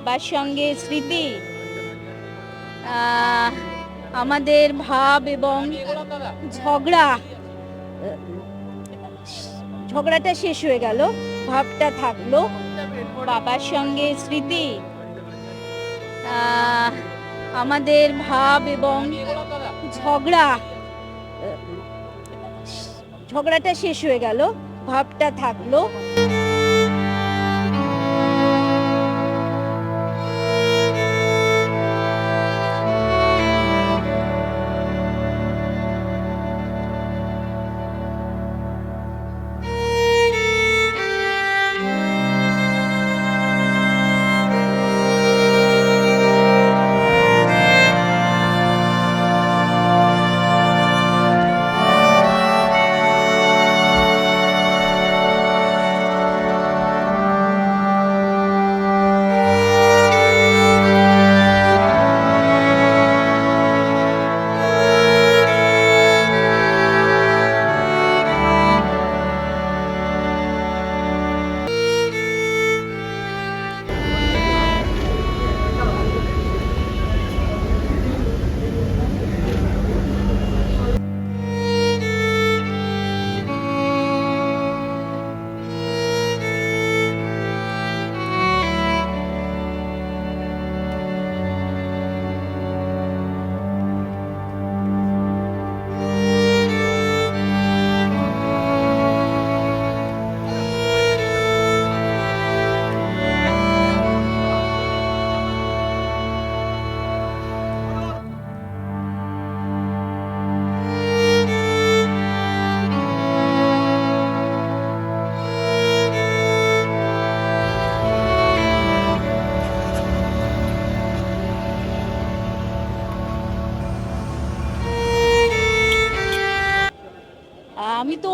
বাবার সঙ্গে স্মৃতি? আমাদের ভাব এবং ঝগড়া, ঝগড়াটা শেষ হয়ে গেল, ভাবটা থাকল, বাবার সঙ্গে স্মৃতি। আমাদের ভাব এবং ঝগড়া, ঝগড়াটা শেষ হয়ে গেল, ভাবটা থাকল।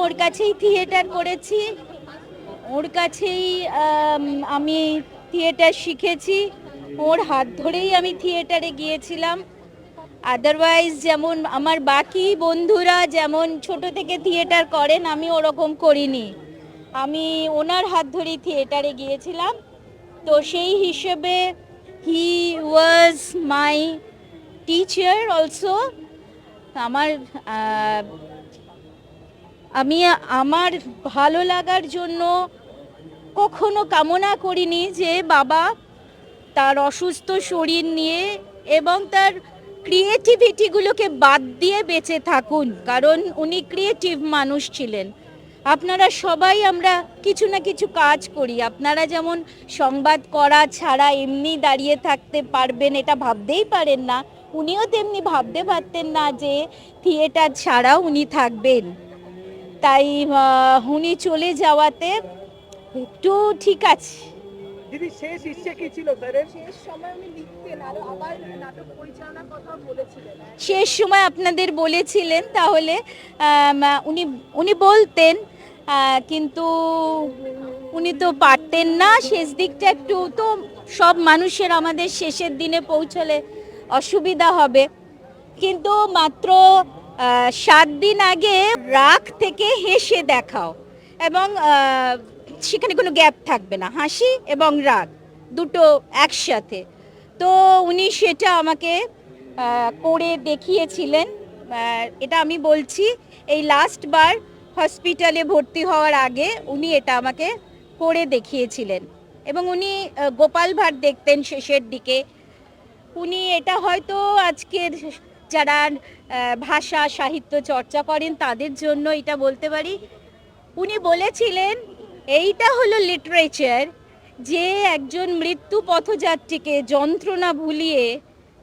ওর কাছেই থিয়েটার করেছি। ওর কাছেই, আমি থিয়েটার শিখেছি। ওর হাত ধরেই আমি থিয়েটারে গিয়েছিলাম। আদারওয়াইজ যেমন আমার বাকি বন্ধুরা যেমন ছোট থেকে থিয়েটার করেন, আমি ওরকম করিনি। আমি ওনার হাত ধরেই থিয়েটারে গিয়েছিলাম। তো সেই হিসেবে হি ওয়াজ মাই টিচার অলসো আমার আমি আমার ভালো লাগার জন্য কখনো কামনা করিনি যে বাবা তার অসুস্থ শরীর নিয়ে এবং তার ক্রিয়েটিভিটিগুলোকে বাদ দিয়ে বেঁচে থাকুন, কারণ উনি ক্রিয়েটিভ মানুষ ছিলেন। আপনারা সবাই আমরা কিছু না কিছু কাজ করি। আপনারা যেমন সংবাদ করা ছাড়া এমনি দাঁড়িয়ে থাকতে পারবেন, এটা ভাবতেই পারেন না। উনিও তেমনি ভাবতে পারতেন না যে থিয়েটার ছাড়া উনি থাকবেন। তাই উনি চলে যাওয়াতে একটু ঠিক আছে। দিদি শেষ ইচ্ছে কি ছিল স্যারের শেষ সময় উনি লিখতেন আর আবার নাটক পরিচালনার কথা বলেছিলেন। শেষ সময় আপনাদের বলেছিলেন তাহলে উনি উনি বলতেন কিন্তু উনি তো পারতেন না শেষ দিকটা একটু তো সব মানুষের আমাদের শেষের দিনে পৌঁছলে অসুবিধা হবে। কিন্তু মাত্র সাত দিন আগে রাগ থেকে হেসে দেখাও এবং সেখানে কোনো গ্যাপ থাকবে না, হাসি এবং রাগ, দুটো একসাথে। তো উনি সেটা আমাকে করে দেখিয়েছিলেন। এটা আমি বলছি, এই লাস্ট বার হসপিটালে ভর্তি হওয়ার আগে উনি এটা আমাকে করে দেখিয়েছিলেন। এবং উনি গোপাল ভাট দেখতেন শেষের দিকে। উনি এটা হয়তো আজকের যারা ভাষা, সাহিত্য চর্চা করেন তাদের জন্য এটা বলতে পারি। উনি বলেছিলেন, এইটা হলো লিটারেচার যে একজন মৃত্যু পথযাত্রীকে যন্ত্রণা ভুলিয়ে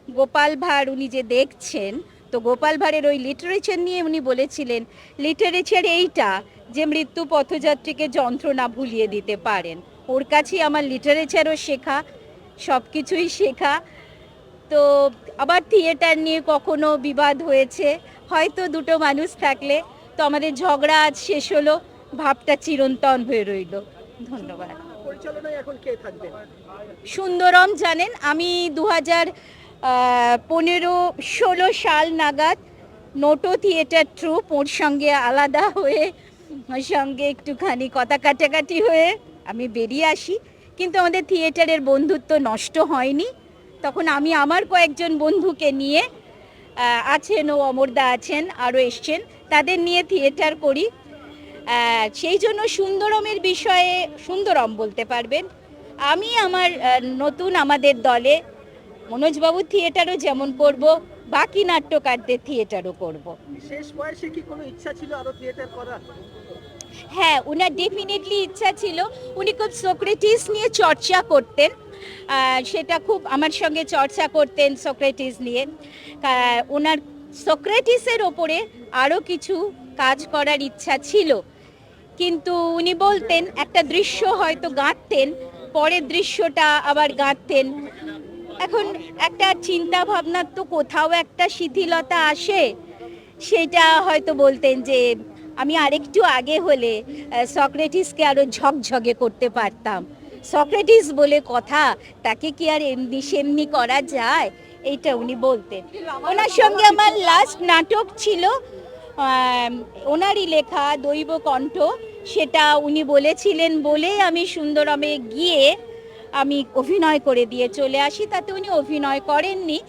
গোপাল ভাঁড় উনি যে দেখছেন। তো গোপাল ভাঁড়ের ওই লিটারেচার নিয়ে উনি বলেছিলেন, লিটারেচার এইটা যে মৃত্যু পথযাত্রীকে যন্ত্রণা ভুলিয়ে দিতে পারেন। ওর কাছেই আমার লিটারেচারও শেখা সব কিছুই শেখা। তো আবার থিয়েটার নিয়ে কখনো বিবাদ হয়েছে? হয়তো দুটো মানুষ থাকলে। তো আমাদের ঝগড়া আজ শেষ হলো ভাবটা চিরন্তন হয়ে রইল। ধন্যবাদ। সুন্দরম জানেন আমি দু হাজার পনেরো ষোলো সাল নাগাদ নোটো থিয়েটার ট্রুপ ওর সঙ্গে আলাদা হয়ে ওর সঙ্গে একটুখানি কথা কাটাকাটি হয়ে আমি বেরিয়ে আসি। কিন্তু আমাদের থিয়েটারের বন্ধুত্ব নষ্ট হয়নি। তখন আমি আমার কয়েকজন বন্ধুকে নিয়ে আছেন ও অমরদা আছেন আরও এসছেন তাদের নিয়ে থিয়েটার করি। সেই জন্য সুন্দরমের বিষয়ে সুন্দরম বলতে পারবেন। আমি আমার নতুন আমাদের দলে মনোজবাবু থিয়েটারও যেমন করব বাকি নাট্যকারদের থিয়েটারও করব। শেষ বয়সে কি কোনো ইচ্ছা ছিল আরও থিয়েটার করার? হ্যাঁ ওনার ডেফিনেটলি ইচ্ছা ছিল। উনি খুব সোক্রেটিস নিয়ে চর্চা করতেন। সেটা খুব আমার সঙ্গে চর্চা করতেন সোক্রেটিস নিয়ে। ওনার সোক্রেটিসের ওপরে আরও কিছু কাজ করার ইচ্ছা ছিল। কিন্তু উনি বলতেন, একটা দৃশ্য হয়তো গাঁথতেন, পরের দৃশ্যটা আবার গাঁথতেন। এখন একটা চিন্তা ভাবনার তো কোথাও একটা শিথিলতা আসে। সেটা হয়তো বলতেন যে, আমি আরেকটু আগে হলে সক্রেটিসকে আরও ঝকঝকে করতে পারতাম। সক্রেটিস বলে কথা, তাকে কি আর এমনি সেমনি করা যায়? এইটা উনি বলতেন। ওনার সঙ্গে আমার লাস্ট নাটক ছিল ওনারই লেখা দৈব কণ্ঠ। সেটা উনি বলেছিলেন বলেই আমি সুন্দরমে গিয়ে আমি অভিনয় করে দিয়ে চলে আসি। তাতে উনি অভিনয় করেননি।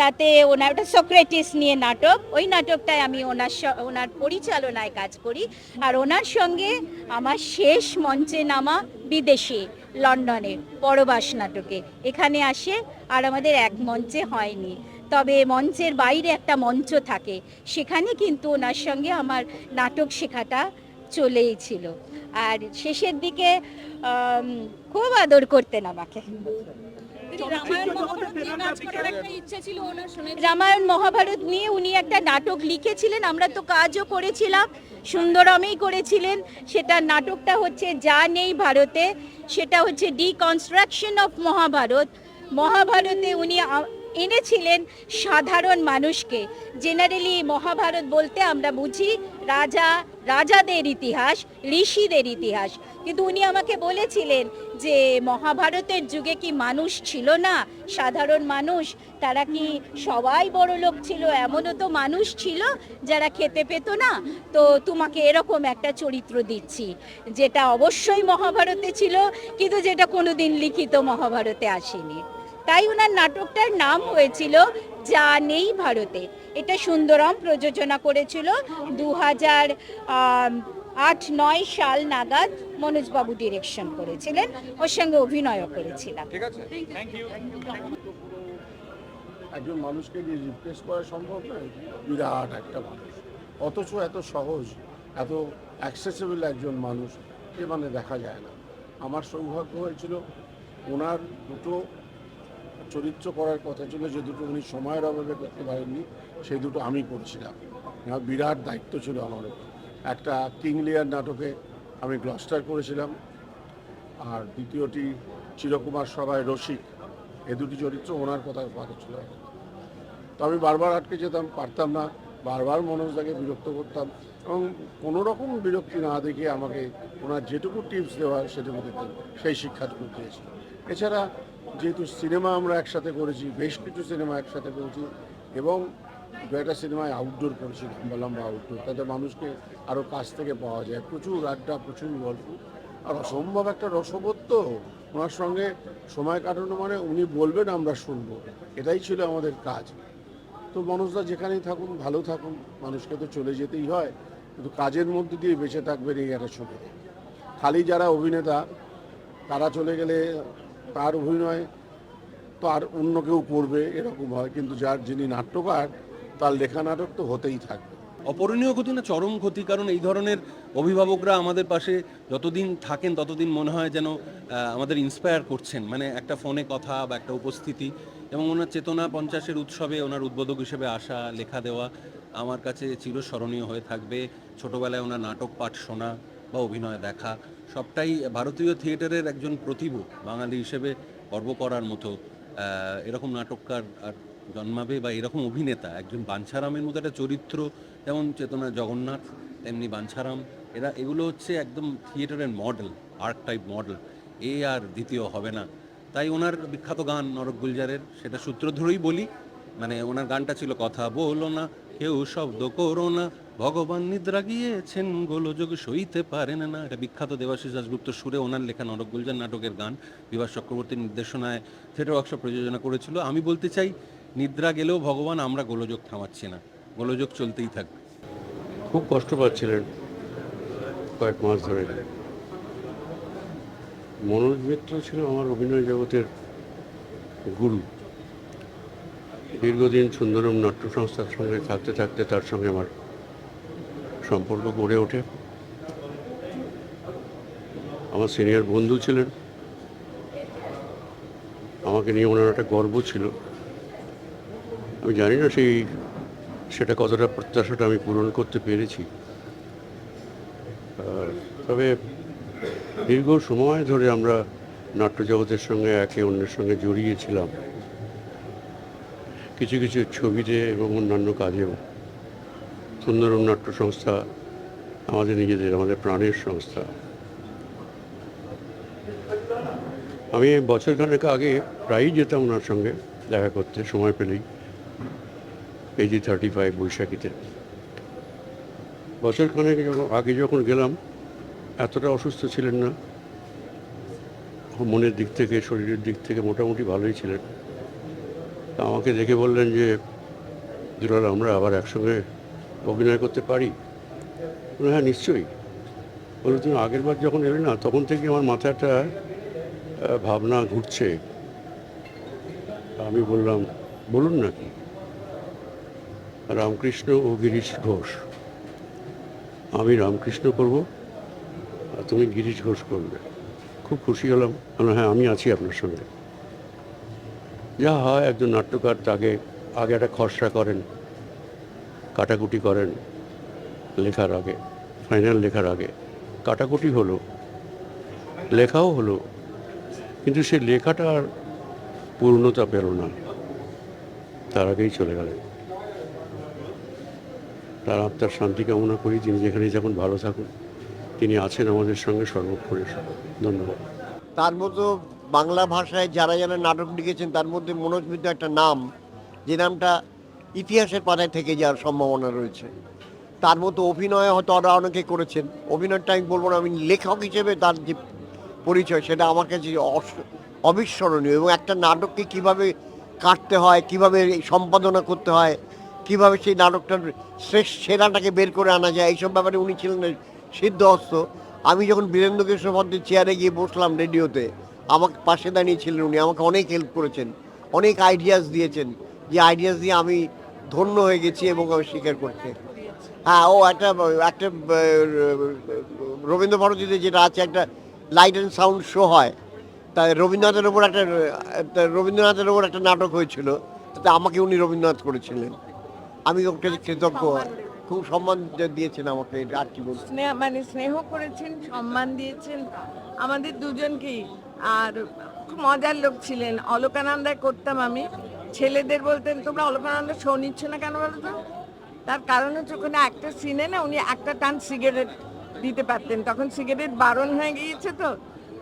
তাতে ওনার ওটা সক্রেটিস নিয়ে নাটক। ওই নাটকটায় আমি ওনার ওনার পরিচালনায় কাজ করি। আর ওনার সঙ্গে আমার শেষ মঞ্চে নামা বিদেশে। লন্ডনে পরবাস নাটকে। এখানে আসে আর আমাদের এক মঞ্চে হয়নি। তবে মঞ্চের বাইরে একটা মঞ্চ থাকে। সেখানে কিন্তু ওনার সঙ্গে আমার নাটক শেখাটা চলেই ছিল। আর শেষের দিকে খুব আদর করতেন আমাকে। রামায়ণ মহাভারত নিয়ে কাজ করার একটা ইচ্ছা ছিল ওনার শুনে রামায়ণ মহাভারত নিয়ে উনি একটা নাটক লিখেছিলেন আমরা তো কাজও করেছিলাম সুন্দরমেই করেছিলেন। সেটা নাটকটা হচ্ছে যা নেই ভারতে সেটা হচ্ছে ডিকনস্ট্রাকশন অফ মহাভারত। মহাভারতে উনি এনেছিলেন সাধারণ মানুষকে। জেনারেলি মহাভারত বলতে আমরা বুঝি রাজা, রাজাদের ইতিহাস, ঋষিদের ইতিহাস। কিন্তু উনি আমাকে বলেছিলেন যে, মহাভারতের যুগে কি মানুষ ছিল না? সাধারণ মানুষ? তারা কি সবাই বড় লোক ছিল? এমনও তো মানুষ ছিল যারা খেতে পেত না? তো তোমাকে এরকম একটা চরিত্র দিচ্ছি, যেটা অবশ্যই মহাভারতে ছিল, কিন্তু যেটা কোনোদিন লিখিত মহাভারতে আসেনি। তাই ওনার নাটকটার নাম হয়েছিল যা নেই ভারতে। এটা সুন্দরম প্রযোজনা করেছিল দু হাজার আট নয় সাল নাগাদ মনোজবাবু ডিরেকশন করেছিলেন। ওর সঙ্গে অভিনয়ও করেছিলাম। একজন মানুষকে যে রিপ্লেস করা সম্ভব নয় বিরাট একটা মানুষ। অথচ এত সহজ এত অ্যাক্সেসেবল একজন মানুষ এ মানে দেখা যায় না। আমার সৌভাগ্য হয়েছিল ওনার দুটো চরিত্র করার কথা ছিল যে দুটো উনি সময়ের অভাবে করতে পারেননি, সেই দুটো আমি করছিলাম। আমার বিরাট দায়িত্ব ছিল আমার। একটা কিং লিয়ার নাটকে আমি গ্লস্টার করেছিলাম। আর দ্বিতীয়টি চিরকুমার সভায় রসিক, এ দুটি চরিত্র ওনার কথা কথা ছিল। তো আমি বারবার আটকে যেতাম, পারতাম না। বারবার মনোজদাকে বিরক্ত করতাম এবং কোনো রকম বিরক্তি না দেখে আমাকে ওনার যেটুকু টিপস দেওয়া সেটুকু দিতেন, সেই শিক্ষাটুকু দিয়েছি এছাড়া যেহেতু সিনেমা আমরা একসাথে করেছি, বেশ কিছু সিনেমা একসাথে করেছি এবং দু একটা সিনেমায় আউটডোর করেছি, লম্বা লম্বা আউটডোর তাতে মানুষকে আরও কাছ থেকে পাওয়া যায়। প্রচুর আড্ডা, প্রচুর গল্প। আর অসম্ভব একটা রসবোধ তো ওনার সঙ্গে সময় কাটানো মানে উনি বলবেন, আমরা শুনব। এটাই ছিল আমাদের কাজ। তো মানুষরা যেখানেই থাকুন, ভালো থাকুন। মানুষকে তো চলে যেতেই হয়। কিন্তু কাজের মধ্যে দিয়ে বেঁচে থাকবেন এই একটা সুবিধা খালি যারা অভিনেতা, তারা চলে গেলে তার অভিনয় তো আর অন্য কেউ করবে এরকম হয়, কিন্তু যার যিনি নাট্যকার, তার লেখা নাটক তো হতেই থাকবে। অপরণীয় ক্ষতি না চরম ক্ষতি? কারণ এই ধরনের অভিভাবকরা আমাদের পাশে যতদিন থাকেন, ততদিন মনে হয় যেন আমাদের ইন্সপায়ার করছেন। মানে একটা ফোনে কথা বা একটা উপস্থিতি এবং ওনার চেতনা পঞ্চাশের উৎসবে ওনার উদ্বোধক হিসেবে আসা, লেখা দেওয়া, আমার কাছে চিরস্মরণীয় হয়ে থাকবে। ছোটোবেলায় ওনার নাটক, পাঠ শোনা বা অভিনয় দেখা। সবটাই ভারতীয় থিয়েটারের একজন প্রতিভু বাঙালি হিসেবে গর্ব করার মতো এরকম নাটককার আর জন্মাবে বা এরকম অভিনেতা একজন বাঞ্ছারামের মতো একটা চরিত্র, যেমন চেতনা জগন্নাথ, তেমনি বাঞ্ছারাম, এরা, এগুলো হচ্ছে একদম থিয়েটারের মডেল আর্ক টাইপ মডেল। এ আর দ্বিতীয় হবে না। তাই ওনার বিখ্যাত গান নরক গুলজারের, সেটা সূত্র ধরেই বলি মানে ওনার গানটা ছিল কথা বলো না কেউ শব্দ করো না। ভগবান নিদ্রা গিয়েছেন, গোলযোগ সইতে পারেন না। এটা বিখ্যাত দেবাশিস দাসগুপ্ত সুরে ওনার লেখা নরক গুলজার নাটকের গান। বিভাস চক্রবর্তীর নির্দেশনায় থিয়েটার ওয়ার্কশপ প্রযোজনা করেছিল। আমি বলতে চাই, নিদ্রা গেলেও ভগবান আমরা গোলযোগ থামাচ্ছি না। গোলযোগ চলতেই থাকবে খুব কষ্ট পাচ্ছিলেন কয়েক মাস ধরে। মনোজ মিত্র ছিল আমার অভিনয় জগতের গুরু। দীর্ঘদিন সুন্দরম নাট্য সংস্থার সঙ্গে থাকতে থাকতে তার সঙ্গে আমার সম্পর্ক গড়ে ওঠে। আমার সিনিয়র বন্ধু ছিলেন। আমাকে নিয়ে ওনার একটা গর্ব ছিল। আমি জানি না সেই, সেটা কতটা প্রত্যাশাটা আমি পূরণ করতে পেরেছি। তবে দীর্ঘ সময় ধরে আমরা নাট্য জগতের সঙ্গে একে অন্যের সঙ্গে জড়িয়েছিলাম কিছু কিছু ছবিতে এবং অন্যান্য কাজেও সুন্দরম নাট্য সংস্থা আমাদের নিজেদের, আমাদের প্রাণের সংস্থা। আমি বছরখানেক আগে প্রায়ই যেতাম ওনার সঙ্গে দেখা করতে, সময় পেলেই। পেজি থার্টি ফাইভ বৈশাখীতে। বছর খানেক যখন, আগে যখন গেলাম, এতটা অসুস্থ ছিলেন না। মনের দিক থেকে, শরীরের দিক থেকে মোটামুটি ভালোই ছিলেন। আমাকে দেখে বললেন যে, দুলাল, আমরা আবার একসঙ্গে অভিনয় করতে পারি? হ্যাঁ নিশ্চয়ই। বলে তুমি আগের বার যখন এলে না, তখন থেকে আমার মাথায় একটা ভাবনা ঘুরছে। আমি বললাম, বলুন না কি রামকৃষ্ণ ও গিরিশ ঘোষ। আমি রামকৃষ্ণ করব, আর তুমি গিরিশ ঘোষ করবে। খুব খুশি হলাম। হ্যাঁ আমি আছি আপনার সঙ্গে। যা হয়, একজন নাট্যকার তাকে আগে একটা খসড়া করেন, কাটাকুটি করেন লেখার আগে, ফাইনাল লেখার আগে। কাটাকুটি হলো, লেখাও হলো, কিন্তু সেই লেখাটা আর পূর্ণতা পেল না। তার আগেই চলে গেলেন। তার আত্মার শান্তি কামনা করি তিনি যেখানে যখন ভালো থাকুন। তিনি আছেন আমাদের সঙ্গে সর্বক্ষণে। ধন্যবাদ। তার মতো বাংলা ভাষায় যারা যারা নাটক লিখেছেন, তার মধ্যে মনোজ মিত্র একটা নাম, যে নামটা ইতিহাসের পাতায় থেকে যাওয়ার সম্ভাবনা রয়েছে। তার মতো অভিনয় হয়তো আরও অনেকে করেছেন। অভিনয়টা আমি বলব না, আমি লেখক হিসেবে তার যে পরিচয়, সেটা আমার কাছে অবিস্মরণীয়। এবং একটা নাটককে কীভাবে কাটতে হয়, কীভাবে সম্পাদনা করতে হয়, কীভাবে সেই নাটকটার শ্রেষ্ঠ সেরাটাকে বের করে আনা যায়, এইসব ব্যাপারে উনি ছিলেন সিদ্ধহস্ত। আমি যখন বীরেন্দ্র ভদ্রের চেয়ারে গিয়ে বসলাম রেডিওতে আমাকে পাশে দাঁড়িয়েছিলেন উনি, আমাকে অনেক হেল্প করেছেন, অনেক আইডিয়াস দিয়েছেন, যে আইডিয়াস দিয়ে আমি ধন্য হয়ে গেছি এবং আমি স্বীকার করছি। হ্যাঁ ও একটা একটা রবীন্দ্র ভারতীতে যেটা আছে, একটা লাইট অ্যান্ড সাউন্ড শো হয়। তাই রবীন্দ্রনাথের ওপর একটা একটা রবীন্দ্রনাথের ওপর একটা নাটক হয়েছিল, তাতে আমাকে উনি রবীন্দ্রনাথ করেছিলেন। আমি ওকে কৃতজ্ঞ। খুব সম্মান দিয়েছেন আমাকে আর কি বলব? স্নেহ মানে স্নেহ করেছেন, সম্মান দিয়েছেন আমাদের দুজনকেই। আর খুব মজার লোক ছিলেন, অলকানন্দায় করতাম আমি। ছেলেদের বলতেন, তোমরা অলকানন্দা শো নিচ্ছ না কেন বলো তো? তার কারণ হচ্ছে ওখানে একটা সিনে না, উনি একটা টান সিগারেট দিতে পারতেন। তখন সিগারেট বারণ হয়ে গিয়েছে তো।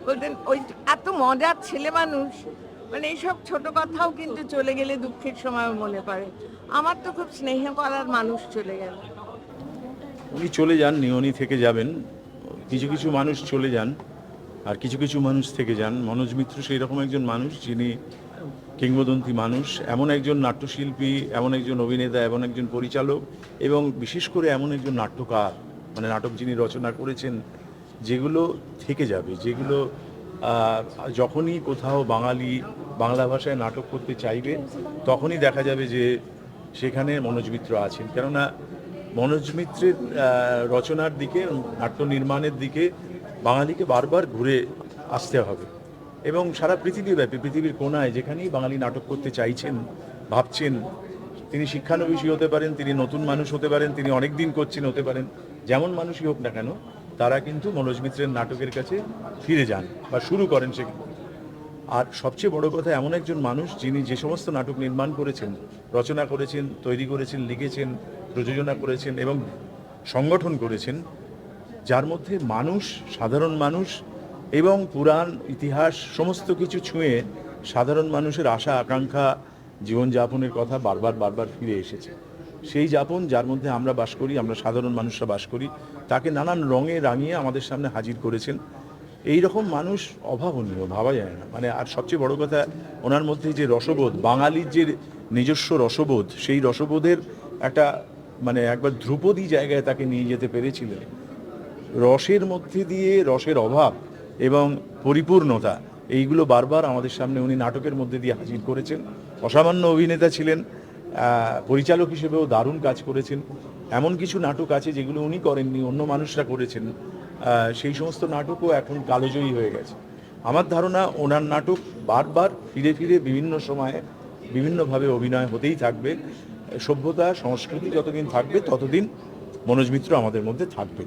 বলতেন, ওই এত মজার ছেলে মানুষ। মানে এইসব ছোট কথাও কিন্তু চলে গেলে দুঃখের সময় মনে পড়ে। আমার তো খুব স্নেহ করার মানুষ চলে গেল। উনি চলে যান উনি থেকে যাবেন। কিছু কিছু মানুষ চলে যান আর কিছু কিছু মানুষ থেকে যান। মনোজ মিত্র সেই রকম একজন মানুষ যিনি কিংবদন্তি মানুষ, এমন একজন নাট্যশিল্পী, এমন একজন অভিনেতা, এমন একজন পরিচালক এবং বিশেষ করে এমন একজন নাট্যকার মানে নাটক যিনি রচনা করেছেন, যেগুলো থেকে যাবে, যেগুলো যখনই কোথাও বাঙালি বাংলা ভাষায় নাটক করতে চাইবে, তখনই দেখা যাবে যে সেখানে মনোজ মিত্র আছেন। কেননা মনোজ মিত্রের রচনার দিকে নাট্য নির্মাণের দিকে বাঙালিকে বারবার ঘুরে আসতে হবে। এবং সারা পৃথিবীব্যাপী, পৃথিবীর কোনায় যেখানেই বাঙালি নাটক করতে চাইছেন, ভাবছেন, তিনি শিক্ষানবিশী হতে পারেন, তিনি নতুন মানুষ হতে পারেন, তিনি অনেক দিন করছেন, হতে পারেন, যেমন মানুষই হোক না কেন, তারা কিন্তু মনোজ মিত্রের নাটকের কাছে ফিরে যান বা শুরু করেন সেখানে আর সবচেয়ে বড় কথা, এমন একজন মানুষ যিনি যে সমস্ত নাটক নির্মাণ করেছেন, রচনা করেছেন, তৈরি করেছেন, লিখেছেন প্রযোজনা করেছেন এবং সংগঠন করেছেন, যার মধ্যে মানুষ, সাধারণ মানুষ এবং পুরাণ, ইতিহাস সমস্ত কিছু ছুঁয়ে সাধারণ মানুষের আশা, আকাঙ্ক্ষা, জীবনযাপনের কথা বারবার বারবার ফিরে এসেছে। সেই যাপন যার মধ্যে আমরা বাস করি, আমরা সাধারণ মানুষরা বাস করি, তাকে নানান রঙে রাঙিয়ে আমাদের সামনে হাজির করেছেন। এই রকম মানুষ অভাবনীয়, ভাবা যায় না। মানে আর সবচেয়ে বড় কথা, ওনার মধ্যে যে রসবোধ, বাঙালির যে নিজস্ব রসবোধ, সেই রসবোধের একটা মানে একবার ধ্রুপদী জায়গায় তাকে নিয়ে যেতে পেরেছিলেন। রসের মধ্যে দিয়ে রসের অভাব এবং পরিপূর্ণতা, এইগুলো বারবার আমাদের সামনে উনি নাটকের মধ্যে দিয়ে হাজির করেছেন। অসামান্য অভিনেতা ছিলেন পরিচালক হিসেবেও দারুণ কাজ করেছেন। এমন কিছু নাটক আছে যেগুলো উনি করেননি, অন্য মানুষরা করেছেন। সেই সমস্ত নাটকও এখন কালোজয়ী হয়ে গেছে। আমার ধারণা ওনার নাটক বারবার ফিরে ফিরে বিভিন্ন সময়ে বিভিন্নভাবে অভিনয় হতেই থাকবে। সভ্যতা সংস্কৃতি যতদিন থাকবে ততদিন মনোজ মিত্র আমাদের মধ্যে থাকবে